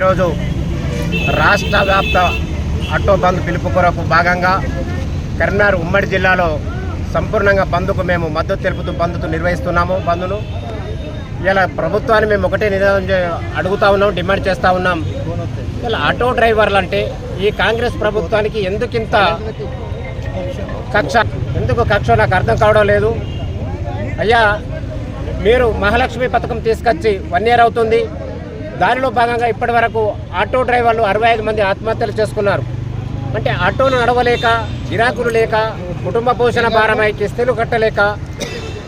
ఈరోజు రాష్ట్ర వ్యాప్త ఆటో బంద్ పిలుపు కొరకు భాగంగా కరీంనగర్ ఉమ్మడి జిల్లాలో సంపూర్ణంగా బంద్కు మేము మద్దతు తెలుపుతూ బంద్కు నిర్వహిస్తున్నాము బంద్ను. ఇలా ప్రభుత్వాన్ని మేము ఒకటే నినాదం అడుగుతా ఉన్నాం డిమాండ్ చేస్తూ ఉన్నాం. ఇలా ఆటో డ్రైవర్లు అంటే ఈ కాంగ్రెస్ ప్రభుత్వానికి ఎందుకింత కక్ష ఎందుకు కక్ష నాకు అర్థం కావడం లేదు. అయ్యా మీరు మహాలక్ష్మి పథకం తీసుకొచ్చి వన్ ఇయర్ అవుతుంది. దానిలో భాగంగా ఇప్పటి వరకు ఆటో డ్రైవర్లు అరవై ఐదు మంది ఆత్మహత్యలు చేసుకున్నారు. అంటే ఆటోను నడవలేక గిరాకులు లేక కుటుంబ పోషణ భారమై కిస్తీలు కట్టలేక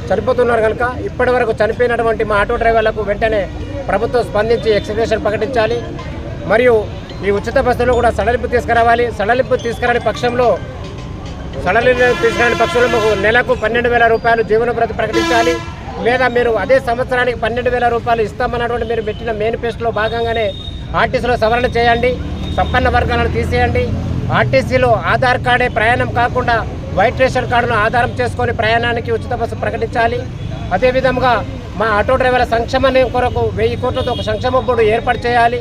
చనిపోతున్నారు కనుక ఇప్పటి వరకు చనిపోయినటువంటి మా ఆటో డ్రైవర్లకు వెంటనే ప్రభుత్వం స్పందించి ఎక్స్ప్రెషన్ ప్రకటించాలి. మరియు ఈ ఉచిత బస్సులో కూడా సడలింపు తీసుకురావాలి. సడలింపు తీసుకురాని పక్షంలో సడలింపు తీసుకురాని పక్షంలో మాకు నెలకు పన్నెండు వేల రూపాయలు జీవన ప్రకటించాలి. లేదా మీరు అదే సంవత్సరానికి పన్నెండు వేల రూపాయలు ఇస్తామన్నటువంటి మీరు పెట్టిన మేనిఫెస్టోలో భాగంగానే ఆర్టీసీలో సవరణ చేయండి సంపన్న వర్గాలను తీసేయండి. ఆర్టీసీలో ఆధార్ కార్డే ప్రయాణం కాకుండా వైట్ రేషన్ కార్డును ఆధారం చేసుకొని ప్రయాణానికి ఉచిత బస్సు ప్రకటించాలి. అదేవిధంగా మా ఆటో డ్రైవర్ల సంక్షేమం కొరకు వెయ్యి కోట్లతో ఒక సంక్షేమ బోర్డు ఏర్పాటు చేయాలి.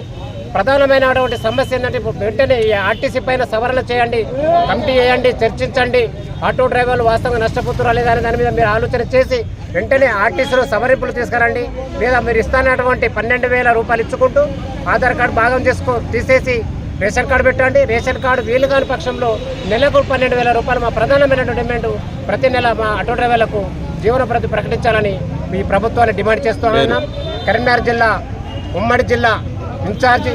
ప్రధానమైనటువంటి సమస్య ఏంటంటే ఇప్పుడు వెంటనే ఈ ఆర్టీసీ పైన సవరణ చేయండి కమిటీ చేయండి చర్చించండి. ఆటో డ్రైవర్లు వాస్తవంగా నష్టపోతున్నా లేదా అనే దాని మీద మీరు ఆలోచన చేసి వెంటనే ఆర్టీసీలో సవరింపులు తీసుకురండి. లేదా మీరు ఇస్తానటువంటి పన్నెండు వేల రూపాయలు ఇచ్చుకుంటూ ఆధార్ కార్డు భాగం చేసుకో తీసేసి రేషన్ కార్డు పెట్టండి. రేషన్ కార్డు వీలు కాని పక్షంలో నెలకు పన్నెండు వేల రూపాయలు మా ప్రధానమైనటువంటి డిమాండ్ ప్రతి నెల మా ఆటో డ్రైవర్లకు జీవన ప్రతి ప్రకటించాలని మీ ప్రభుత్వాన్ని డిమాండ్ చేస్తూ ఉన్నాం. కరీంనగర్ జిల్లా ఉమ్మడి జిల్లా ఇన్ఛార్జి.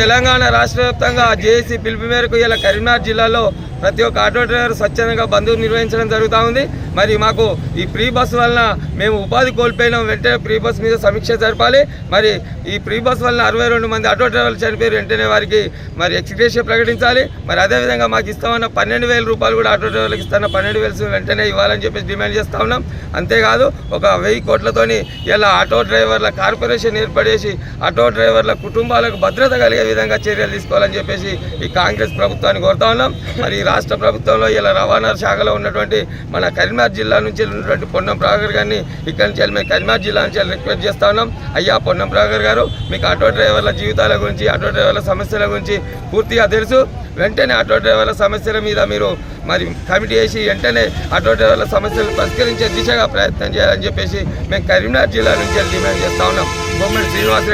తెలంగాణ రాష్ట్ర వ్యాప్తంగా జేఏసీ పిలుపు మేరకు ఇలా కరీంనగర్ జిల్లాలో ప్రతి ఒక్క ఆటో డ్రైవర్ స్వచ్ఛందంగా బంధువు నిర్వహించడం జరుగుతూ ఉంది. మరి మాకు ఈ ఫ్రీ బస్ వలన మేము ఉపాధి కోల్పోయినాం. వెంటనే ఫ్రీ బస్ మీద సమీక్ష జరపాలి. మరి ఈ ఫ్రీ బస్ వలన అరవై రెండు మంది ఆటో డ్రైవర్లు చనిపోయారు. వెంటనే వారికి మరి ఎక్స్గ్రేషియా ప్రకటించాలి. మరి అదేవిధంగా మాకు ఇస్తామన్న పన్నెండు వేల రూపాయలు కూడా ఆటో డ్రైవర్లకు ఇస్తాను పన్నెండు వేలు వెంటనే ఇవ్వాలని చెప్పేసి డిమాండ్ చేస్తా ఉన్నాం. అంతేకాదు ఒక వెయ్యి కోట్లతోని ఇలా ఆటో డ్రైవర్ల కార్పొరేషన్ ఏర్పడేసి ఆటో డ్రైవర్ల కుటుంబాలకు భద్రత కలిగే విధంగా చర్యలు తీసుకోవాలని చెప్పేసి ఈ కాంగ్రెస్ ప్రభుత్వాన్ని కోరుతా ఉన్నాం. మరి ఈ రాష్ట్ర ప్రభుత్వంలో ఇలా రవాణా శాఖలో ఉన్నటువంటి మన కరీంనగర్ జిల్లా నుంచి ఉన్నటువంటి పొన్నం ప్రాగర్ గారిని ఇక్కడి నుంచి మేము కరీంనగర్ జిల్లా నుంచి వెళ్ళి రిక్వెస్ట్ చేస్తా ఉన్నాం. అయ్యా పొన్నం ప్రాగర్ గారు మీకు ఆటో డ్రైవర్ల జీవితాల గురించి ఆటో డ్రైవర్ల సమస్యల గురించి పూర్తిగా తెలుసు. వెంటనే ఆటో డ్రైవర్ల సమస్యల మీద మీరు మరి కమిటీ వేసి వెంటనే ఆటో డ్రైవర్ల సమస్యలు పరిష్కరించే దిశగా ప్రయత్నం చేయాలని చెప్పేసి మేము కరీంనగర్ జిల్లా నుంచి వెళ్ళి డిమాండ్ చేస్తా ఉన్నాం. బొమ్మడి శ్రీనివాస